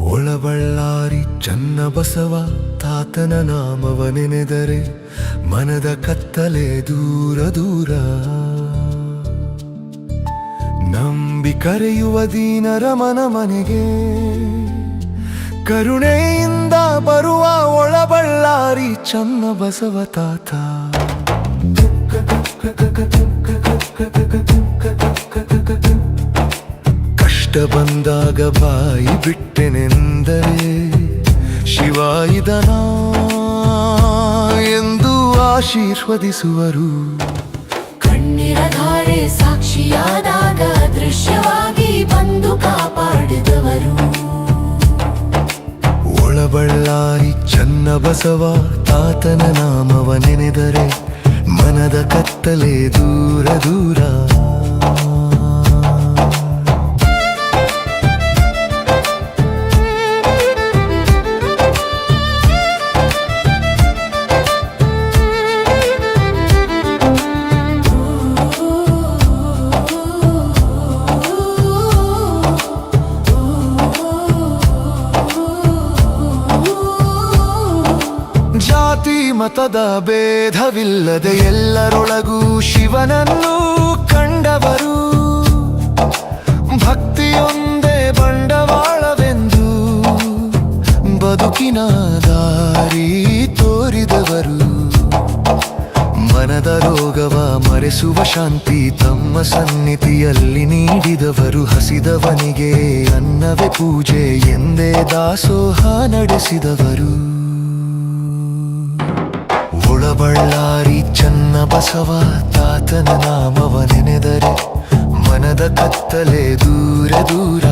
ಒಳಬಳ್ಳಾರಿ ಚನ್ನ ಬಸವ ತಾತನ ನಾಮವ ನೆನೆದರೆ ಮನದ ಕತ್ತಲೆ ದೂರ ದೂರ. ನಂಬಿ ಕರೆಯುವ ದೀನರ ಮನ ಮನೆಗೆ ಕರುಣೆಯಿಂದ ಬರುವ ಒಳಬಳ್ಳಾರಿ ಚನ್ನ ಬಸವ ತಾತ. ಕಷ್ಟ ಬಂದಾಗ ಬಾಯಿ ಬಿಟ್ಟೆನೆಂದರೆ ಶಿವ ಇದನ ಎಂದು ಆಶೀರ್ವದಿಸುವರು. ಕಣ್ಣೀರ ಧಾರೆ ಸಾಕ್ಷಿಯಾದಾಗ ದೃಶ್ಯವಾಗಿ ಬಂದು ಕಾಪಾಡಿದವರು. ಒಳಬಳ್ಳಾರಿ ಚನ್ನ ಬಸವ ತಾತನ ನಾಮವ ನೆನೆದರೆ ಮನದ ಕತ್ತಲೆ ದೂರ ದೂರ ಮತದ ಭೇದವಿಲ್ಲದೆ ಎಲ್ಲರೊಳಗೂ ಶಿವನನ್ನು ಕಂಡವರು. ಭಕ್ತಿಯೊಂದೇ ಬಂಡವಾಳವೆಂದು ಬದುಕಿನ ದಾರಿ ತೋರಿದವರು. ಮನದ ರೋಗವ ಮರೆಸುವ ಶಾಂತಿ ತಮ್ಮ ಸನ್ನಿಧಿಯಲ್ಲಿ ನೀಡಿದವರು. ಹಸಿದವನಿಗೆ ಅನ್ನವೇ ಪೂಜೆ ಎಂದೇ ದಾಸೋಹ ನಡೆಸಿದವರು. ಒಳಬಳ್ಳಾರಿ ಚನ್ನ ಬಸವ ತಾತನ ನಾಮವ ನೆನೆದರೆ ಮನದ ಕತ್ತಲೆ ದೂರ ದೂರ.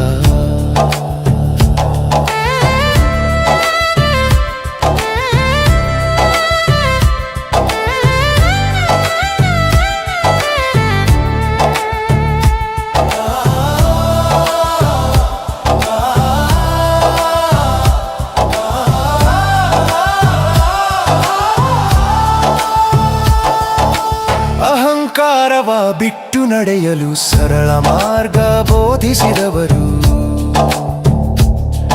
ಬಿಟ್ಟು ನಡೆಯಲು ಸರಳ ಮಾರ್ಗ ಬೋಧಿಸಿದವರು.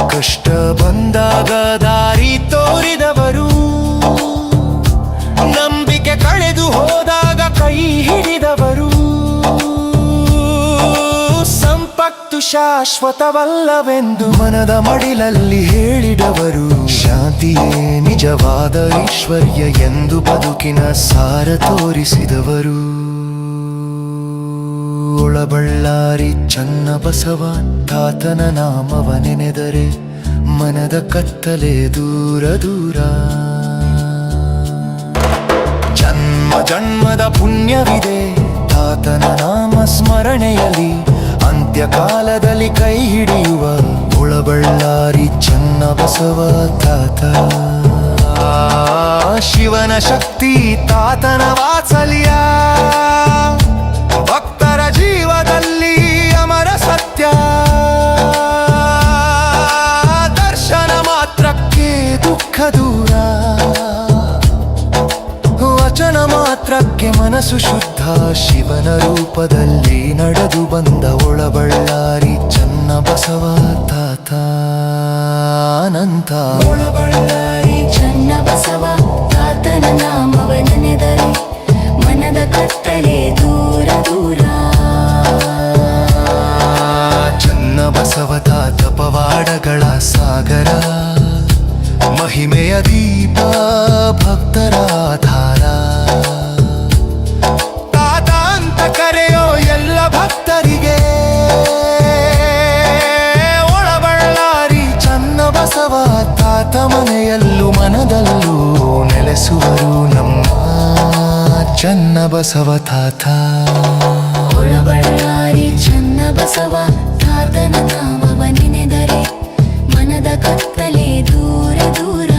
ಕಷ್ಟ ಬಂದಾಗ ದಾರಿ ತೋರಿದವರು. ನಂಬಿಕೆ ಕಳೆದು ಹೋದಾಗ ಕೈ ಹಿಡಿದವರು. ಸಂಪತ್ತು ಶಾಶ್ವತವಲ್ಲವೆಂದು ಮನದ ಮಡಿಲಲ್ಲಿ ಹೇಳಿದವರು. ಶಾಂತಿಯೇ ನಿಜವಾದ ಐಶ್ವರ್ಯ ಎಂದು ಬದುಕಿನ ಸಾರ ತೋರಿಸಿದವರು. ಒಳಬಳ್ಳಾರಿ ಚನ್ನ ಬಸವ ತಾತನ ನಾಮವ ನೆನೆದರೆ ಮನದ ಕತ್ತಲೆ ದೂರ ದೂರ. ಜನ್ಮ ಜನ್ಮದ ಪುಣ್ಯವಿದೆ ತಾತನ ನಾಮ ಸ್ಮರಣೆಯಲ್ಲಿ ಅಂತ್ಯಕಾಲದಲ್ಲಿ ಕೈ ಹಿಡಿಯುವ ಒಳಬಳ್ಳಾರಿ ಚನ್ನ ಬಸವ ತಾತ. ಶಿವನ ಶಕ್ತಿ ತಾತನ ವಾತ್ಸಲ್ಯ. ಮನಸ್ಸು ಶುದ್ಧ ಶಿವನ ರೂಪದಲ್ಲಿ ನಡೆದು ಬಂದ ಒಳಬಳ್ಳಾರಿ ಚನ್ನ ಬಸವ ತಾತ ಅನಂತ ಒಳಬಳ್ಳಾರಿ ಚನ್ನ ಬಸವ ತಾತನ ನಾಮವ ತಾತನ ನಾಮವ ನೆನೆದರೆ ಮನದ ಕತ್ತಲೆ ದೂರ ದೂರ.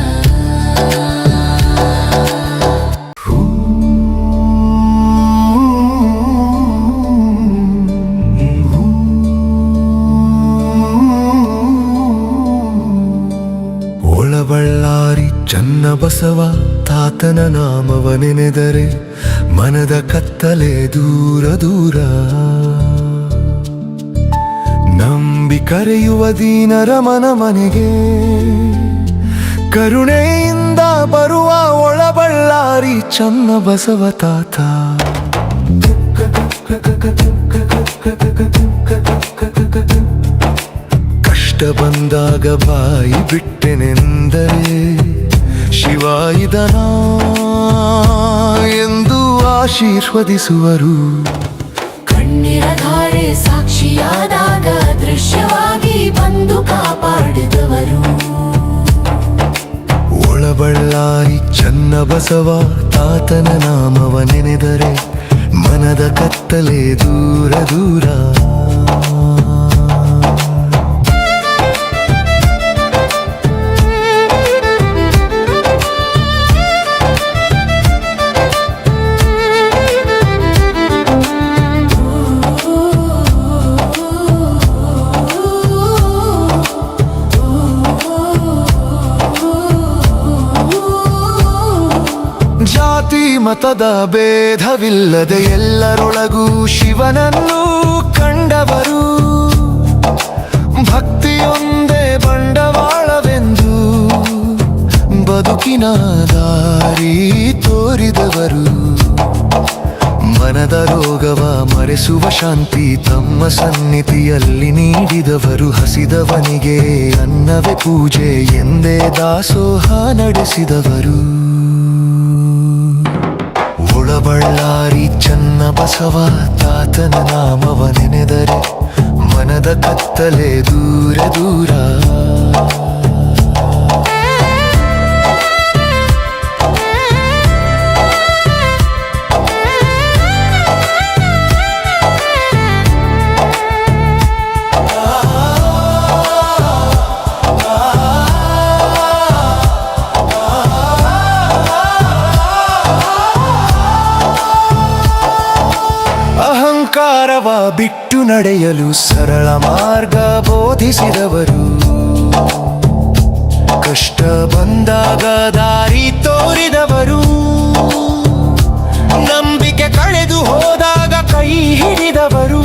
ಒಳಬಳ್ಳಾರಿ ಚನ್ನ ಬಸವ ತಾತನ ನಾಮವ ನೆನೆದರೆ ಮನದ ಕತ್ತಲೆ ದೂರ ದೂರ. ಕರೆಯುವ ದೀನರ ಮನ ಮನೆಗೆ. ಕರುಣೆಯಿಂದ ಬರುವ ಒಳಬಳ್ಳಾರಿ ಚನ್ನ ಬಸವ ತಾತ. ಕಷ್ಟ ಬಂದಾಗ ಬಾಯಿ ಬಿಟ್ಟೆನೆಂದರೆ ಶಿವ ಇದನ ಎಂದು ಆಶೀರ್ವದಿಸುವರು. ಕಣ್ಣೀರ ಧಾರೆ ಸಾಕ್ಷಿಯಾದಾಗ ದೃಶ್ಯವಾಗಿ ಬಂದು ಕಾಪಾಡಿದವರು. ಒಳಬಳ್ಳಾರಿ ಚನ್ನ ಬಸವ ತಾತನ ನಾಮವ ನೆನೆದರೆ ಮನದ ಕತ್ತಲೆ ದೂರ ದೂರ. ಮತದ ಭೇದವಿಲ್ಲದೆ ಎಲ್ಲರೊಳಗೂ ಶಿವನನ್ನು ಕಂಡವರು. ಭಕ್ತಿಯೊಂದೇ ಬಂಡವಾಳವೆಂದು ಬದುಕಿನ ದಾರಿ ತೋರಿದವರು. ಮನದ ರೋಗವ ಮರೆಸುವ ಶಾಂತಿ ತಮ್ಮ ಸನ್ನಿಧಿಯಲ್ಲಿ ನೀಡಿದವರು. ಹಸಿದವನಿಗೆ ಅನ್ನವೇ ಪೂಜೆ ಎಂದೇ ದಾಸೋಹ ನಡೆಸಿದವರು. ಒಳಬಳ್ಳಾರಿ ಚನ್ನ ಬಸವ ತಾತನ ನಾಮವ ನೆನೆದರೆ ಮನದ ಕತ್ತಲೆ ದೂರ ದೂರ. ಬಿಟ್ಟು ನಡೆಯಲು ಸರಳ ಮಾರ್ಗ ಬೋಧಿಸಿದವರು. ಕಷ್ಟ ಬಂದಾಗ ದಾರಿ ತೋರಿದವರು. ನಂಬಿಕೆ ಕಳೆದು ಹೋದಾಗ ಕೈ ಹಿಡಿದವರು.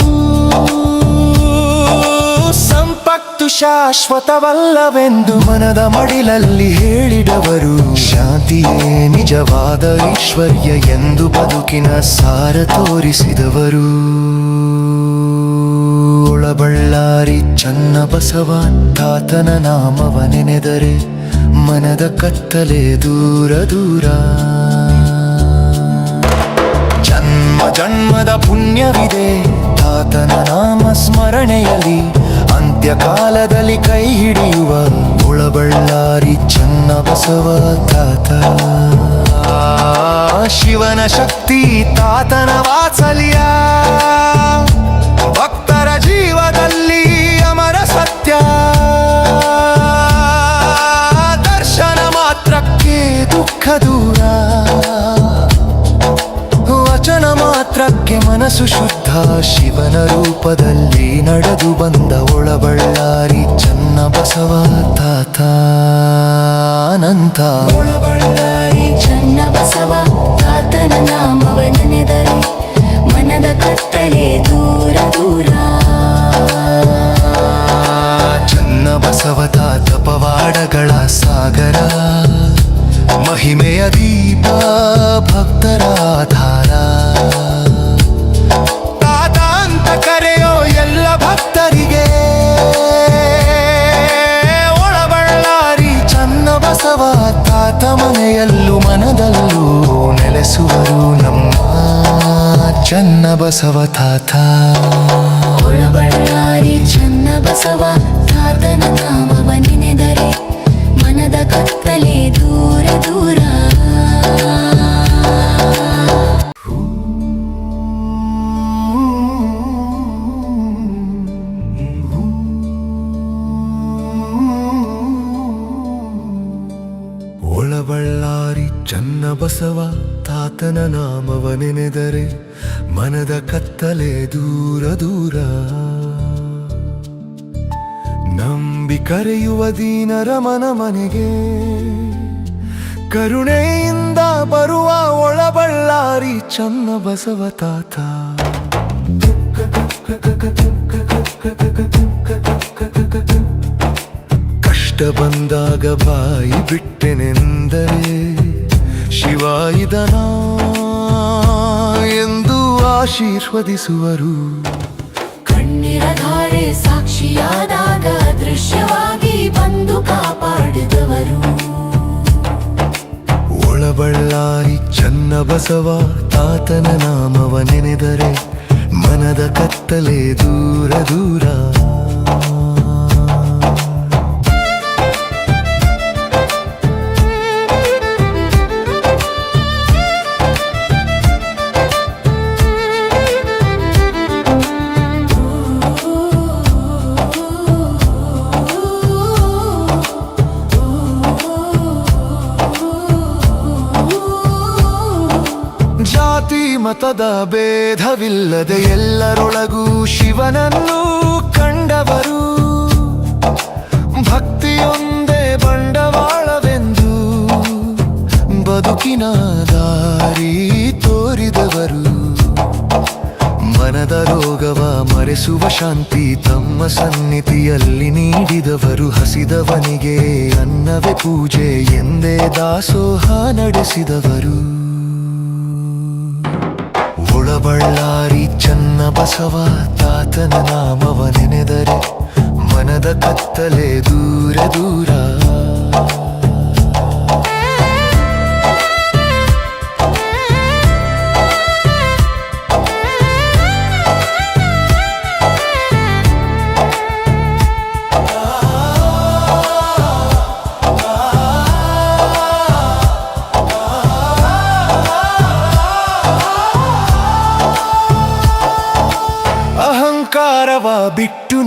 ಸಂಪತ್ತು ಶಾಶ್ವತವಲ್ಲವೆಂದು ಮನದ ಮಡಿಲಲ್ಲಿ ಹೇಳಿದವರು. ಶಾಂತಿಯೇ ನಿಜವಾದ ಐಶ್ವರ್ಯ ಎಂದು ಬದುಕಿನ ಸಾರ ತೋರಿಸಿದವರು. ಒಳಬಳ್ಳಾರಿ ಚನ್ನ ಬಸವ ತಾತನ ನಾಮವ ನೆನೆದರೆ ಮನದ ಕತ್ತಲೆ ದೂರ ದೂರ. ಜನ್ಮ ಜನ್ಮದ ಪುಣ್ಯವಿದೆ ತಾತನ ನಾಮ ಸ್ಮರಣೆಯಲ್ಲಿ ಅಂತ್ಯಕಾಲದಲ್ಲಿ ಕೈ ಹಿಡಿಯುವ ಒಳಬಳ್ಳಾರಿ ಚನ್ನ ಬಸವ ತಾತ. ಶಿವನ ಶಕ್ತಿ ತಾತನ ವಾತ್ಸಲ್ಯ. ದುಃಖ ದೂರ. ವಚನ ಮಾತ್ರಕ್ಕೆ ಮನಸ್ಸು ಶುದ್ಧ. ಶಿವನ ರೂಪದಲ್ಲಿ ನಡೆದು ಬಂದ ಒಳಬಳ್ಳಾರಿ ಚನ್ನ ಬಸವ ತಾತ ಅನಂತ ಒಳಬಳ್ಳಾರಿ ಚನ್ನ ಬಸವ ತಾತನ ನಾಮವ ನೆನೆದರೆ ಮನದ ಕತ್ತಲೆ ದೂರ ದೂರ. ಚನ್ನ ಬಸವ ತಾತ ಪವಾಡಗಳ ಸಾಗರ. ಮಹಿಮೆಯ ದೀಪ ಭಕ್ತರ ಆಧಾರ. ತಾತ ಅಂತ ಕರೆಯೋ ಎಲ್ಲ ಭಕ್ತರಿಗೆ ಒಳಬಳ್ಳಾರಿ ಚನ್ನ ಬಸವ ತಾತ ಮನೆಯಲ್ಲೂ ಮನದಲ್ಲೂ ನೆಲೆಸುವರು ನಮ್ಮ ಚನ್ನ ಬಸವ ತಾತ. ಒಳಬಳ್ಳಾರಿ ಚನ್ನ ಬಸವ ತಾತನ ನಾಮವ ನೆನೆದರೆ ಮನದ ಕತ್ತಲೆ ದೂರ ದೂರ. ಒಳಬಳ್ಳಾರಿ ಚನ್ನ ತಾತನ ನಾಮವ ನೆನೆದರೆ ಮನದ ಕತ್ತಲೆ ದೂರ ದೂರ. ನಂಬಿ ಕರೆಯುವ ದೀನರ ಮನ ಮನೆಗೆ ಕರುಣೆಯಿಂದ ಬರುವ ಒಳಬಳ್ಳಾರಿ ಚನ್ನ ಬಸವ ತಾತ. ಕಷ್ಟ ಬಂದಾಗ ಬಾಯಿ ಬಿಟ್ಟೆನೆಂದರೆ ಶಿವ ಇದನ ಎಂದು ಆಶೀರ್ವದಿಸುವರು. ಕಣ್ಣಿರ ಧಾರೆ ಸಾಕ್ಷಿಯಾದಾಗ ದೃಶ್ಯವಾಗಿ ಬಂದು ಕಾಪಾಡಿದವರು ಬಸವ ತಾತನ ನಾಮವ ನೆನೆದರೆ ಮನದ ಕತ್ತಲೆ ದೂರ ದೂರ. ಜಾತಿ ಮತದ ಭೇದವಿಲ್ಲದೆ ಎಲ್ಲರೊಳಗೂ ಶಿವನನ್ನು ಕಂಡವರು. ಭಕ್ತಿಯೊಂದೇ ಬಂಡವಾಳವೆಂದು ಬದುಕಿನ ದಾರಿ ತೋರಿದವರು. ಮನದ ರೋಗವ ಮರೆಸುವ ಶಾಂತಿ ತಮ್ಮ ಸನ್ನಿಧಿಯಲ್ಲಿ ನೀಡಿದವರು. ಹಸಿದವನಿಗೆ ಅನ್ನವೇ ಪೂಜೆ ಎಂದೇ ದಾಸೋಹ ನಡೆಸಿದವರು. ಒಳಬಳ್ಳಾರಿ ಚನ್ನ ಬಸವ ತಾತನ ನಾಮವ ನೆನೆದರೆ ಮನದ ಕತ್ತಲೆ ದೂರ ದೂರ.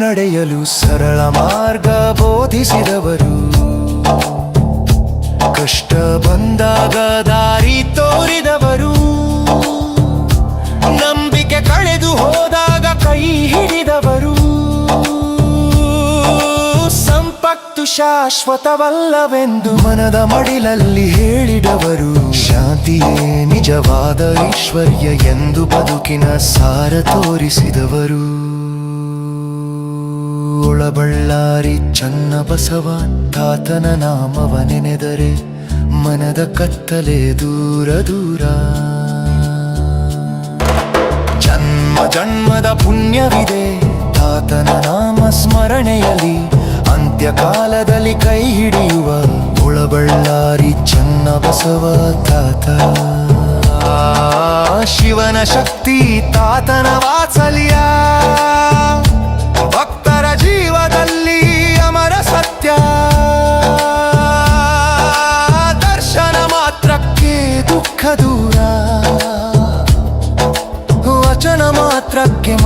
ನಡೆಯಲು ಸರಳ ಮಾರ್ಗ ಬೋಧಿಸಿದವರು. ಕಷ್ಟ ಬಂದಾಗ ದಾರಿ ತೋರಿದವರು. ನಂಬಿಕೆ ಕಳೆದು ಹೋದಾಗ ಕೈ ಹಿಡಿದವರು. ಸಂಪತ್ತು ಶಾಶ್ವತವಲ್ಲವೆಂದು ಮನದ ಮಡಿಲಲ್ಲಿ ಹೇಳಿದವರು. ಶಾಂತಿಯೇ ನಿಜವಾದ ಐಶ್ವರ್ಯ ಎಂದು ಬದುಕಿನ ಸಾರ ತೋರಿಸಿದವರು. ಒಳಬಳ್ಳಾರಿ ಚನ್ನ ಬಸವ ತಾತನ ನಾಮವ ನೆನೆದರೆ ಮನದ ಕತ್ತಲೆ ದೂರ ದೂರ. ಜನ್ಮ ಜನ್ಮದ ಪುಣ್ಯವಿದೆ, ತಾತನ ನಾಮ ಸ್ಮರಣೆಯಲ್ಲಿ ಅಂತ್ಯಕಾಲದಲ್ಲಿ ಕೈ ಹಿಡಿಯುವ ಕೊಳಬಳ್ಳಾರಿ ಚನ್ನ ಬಸವ ತಾತ ಶಿವನ ಶಕ್ತಿ ತಾತನ ವಾತ್ಸಲ್ಯ.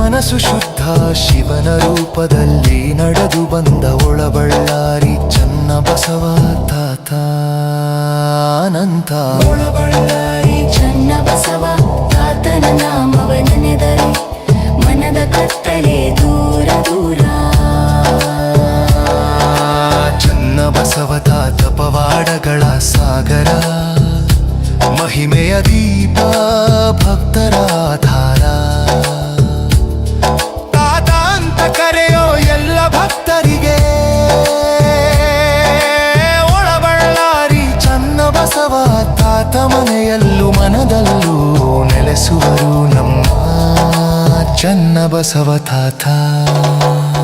ಮನಸ್ಸು ಶುದ್ಧ ಶಿವನ ರೂಪದಲ್ಲಿ ನಡೆದು ಬಂದ ಒಳಬಳ್ಳಾರಿ ಚನ್ನ ಬಸವ ತಾತ ಅನಂತ ಒಳಬಳ್ಳಾರಿ ಚನ್ನ ಬಸವ ತಾತನ ನಾಮವ ನೆನೆದರೆ ಮನದ ಕತ್ತಲೆ ದೂರ ದೂರ. ಚನ್ನ ಬಸವ ತಾತ ಪವಾಡಗಳ ಸಾಗರ ಮಹಿಮೆಯ ದೀಪ ಭಕ್ತರ ಮನೆಯಲ್ಲೂ ಮನದಲ್ಲೂ ನೆಲೆಸುವರು ನಮ್ಮ ಚನ್ನ ಬಸವ ತಾತ.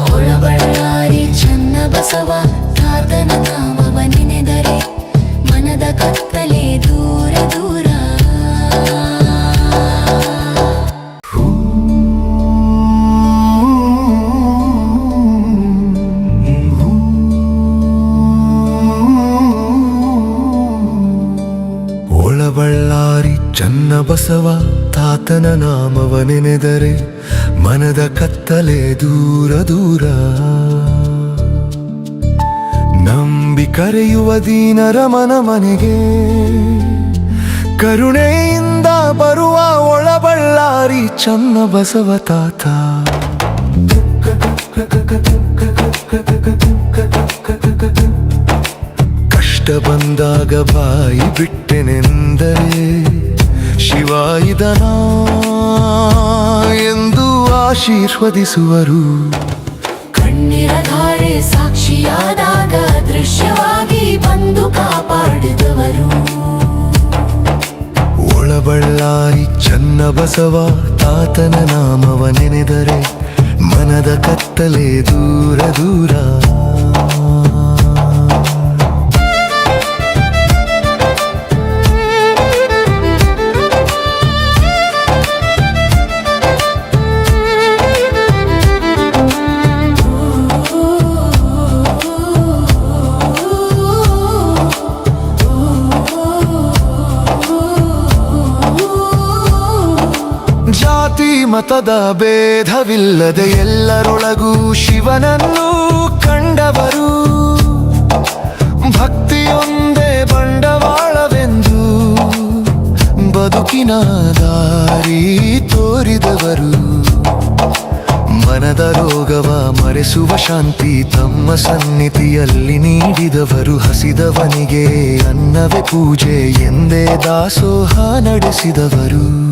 ಹೊರಬಳ್ಳಾರಿ ಚನ್ನ ಬಸವ ತಾತನ ನಾಮವ ನೆನೆದರೆ ಮನದ ಕತ್ತಲೆ ದೂರ ದೂರ ಒಳಬಳ್ಳಾರಿ ಚನ್ನ ಬಸವ ತಾತನ ನಾಮವ ನೆನೆದರೆ ಮನದ ಕತ್ತಲೆ ದೂರ ದೂರ. ನಂಬಿ ಕರೆಯುವ ದೀನರ ಮನ ಮನೆಗೆ ಕರುಣೆಯಿಂದ ಬರುವ ಒಳಬಳ್ಳಾರಿ ಚನ್ನ ಬಸವ ತಾತ. ಕಷ್ಟ ಬಂದಾಗ ಬಾಯಿ ಬಿಟ್ಟೆನೆಂದರೆ ಶಿವ ಇದನ ಎಂದು ಆಶೀರ್ವದಿಸುವರು. ಕಣ್ಣೀರ ಧಾರೆ ಸಾಕ್ಷಿಯಾದಾಗ ದೃಶ್ಯವಾಗಿ ಬಂದು ಕಾಪಾಡಿದವರು. ಒಳಬಳ್ಳಾರಿ ಚನ್ನ ಬಸವ ತಾತನ ನಾಮವ ನೆನೆದರೆ ಮನದ ಕತ್ತಲೆ ದೂರ ದೂರ ಮತದ ಭೇದವಿಲ್ಲದೆ ಎಲ್ಲರೊಳಗೂ ಶಿವನನ್ನು ಕಂಡವರು. ಭಕ್ತಿಯೊಂದೇ ಬಂಡವಾಳವೆಂದು ಬದುಕಿನ ದಾರಿ ತೋರಿದವರು. ಮನದ ರೋಗವ ಮರೆಸುವ ಶಾಂತಿ ತಮ್ಮ ಸನ್ನಿಧಿಯಲ್ಲಿ ನೀಡಿದವರು. ಹಸಿದವನಿಗೆ ಅನ್ನವೇ ಪೂಜೆ ಎಂದೇ ದಾಸೋಹ ನಡೆಸಿದವರು.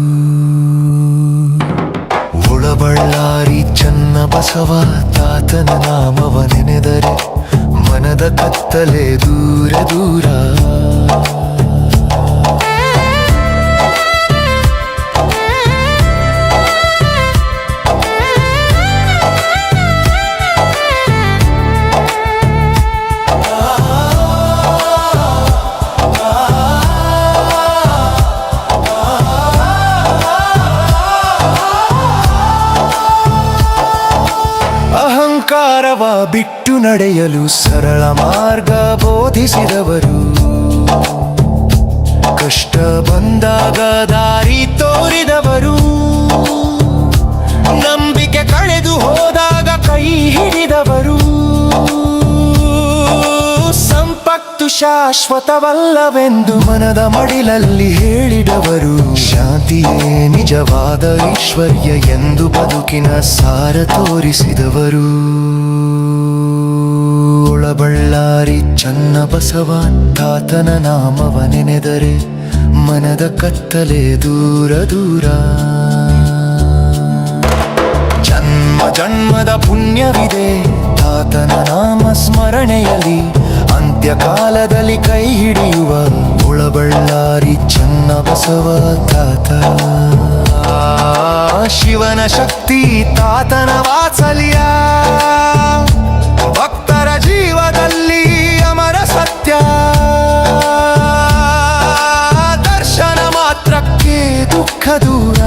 ಚನ್ನ ಬಸವ ತಾತನ ನಾಮವ ನೆನೆದರೆ ಮನದ ಕತ್ತಲೆ ದೂರ ದೂರ. ಅಹಂಕಾರವ ಬಿಟ್ಟು ನಡೆಯಲು ಸರಳ ಮಾರ್ಗ ಬೋಧಿಸಿದವರು. ಕಷ್ಟ ಬಂದಾಗ ದಾರಿ ತೋರಿದವರು. ನಂಬಿಕೆ ಕಳೆದು ಹೋದಾಗ ಕೈ ಹಿಡಿದವರು. ಸಂಪತ್ತು ಶಾಶ್ವತವಲ್ಲವೆಂದು ಮನದ ಮಡಿಲಲ್ಲಿ ಹೇಳಿದವರು. ಶಾಂತಿಯೇ ನಿಜವಾದ ಐಶ್ವರ್ಯ ಎಂದು ಬದುಕಿನ ಸಾರ ತೋರಿಸಿದವರು. ಚನ್ನ ಬಸವ ತಾತನ ನಾಮವ ನೆನೆದರೆ ಮನದ ಕತ್ತಲೆ ದೂರ ದೂರ. ಜನ್ಮ ಜನ್ಮದ ಪುಣ್ಯವಿದೆ ತಾತನ ನಾಮ ಸ್ಮರಣೆಯಲ್ಲಿ ಅಂತ್ಯಕಾಲದಲ್ಲಿ ಕೈ ಹಿಡಿಯುವ ಒಳಬಳ್ಳಾರಿ ಚನ್ನ ಬಸವ ತಾತ. ಶಿವನ ಶಕ್ತಿ ತಾತನ ವಾತ್ಸಲ್ಯ. ಸುಖ ದೂರ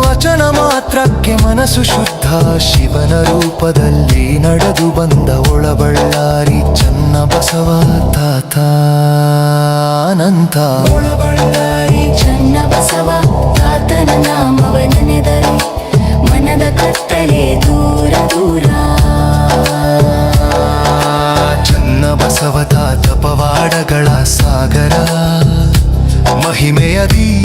ವಚನ ಮಾತ್ರಕ್ಕೆ ಮನಸ್ಸು ಶುದ್ಧ ಶಿವನ ರೂಪದಲ್ಲಿ ನಡೆದು ಬಂದ ಒಳಬಳ್ಳಾರಿ ಚನ್ನ ಬಸವ ತಾತ ಅನಂತ ಒಳಬಳ್ಳಾರಿ ಚನ್ನ ಬಸವ ತಾತನ ನಾಮವ ನೆನೆದರೆ ಮನದ ಕತ್ತಲೆ ದೂರ ದೂರ. ಚನ್ನ ಬಸವ ತಾತ ಪವಾಡಗಳ ಸಾಗರ. ಮಹಿಮೆಯದಿ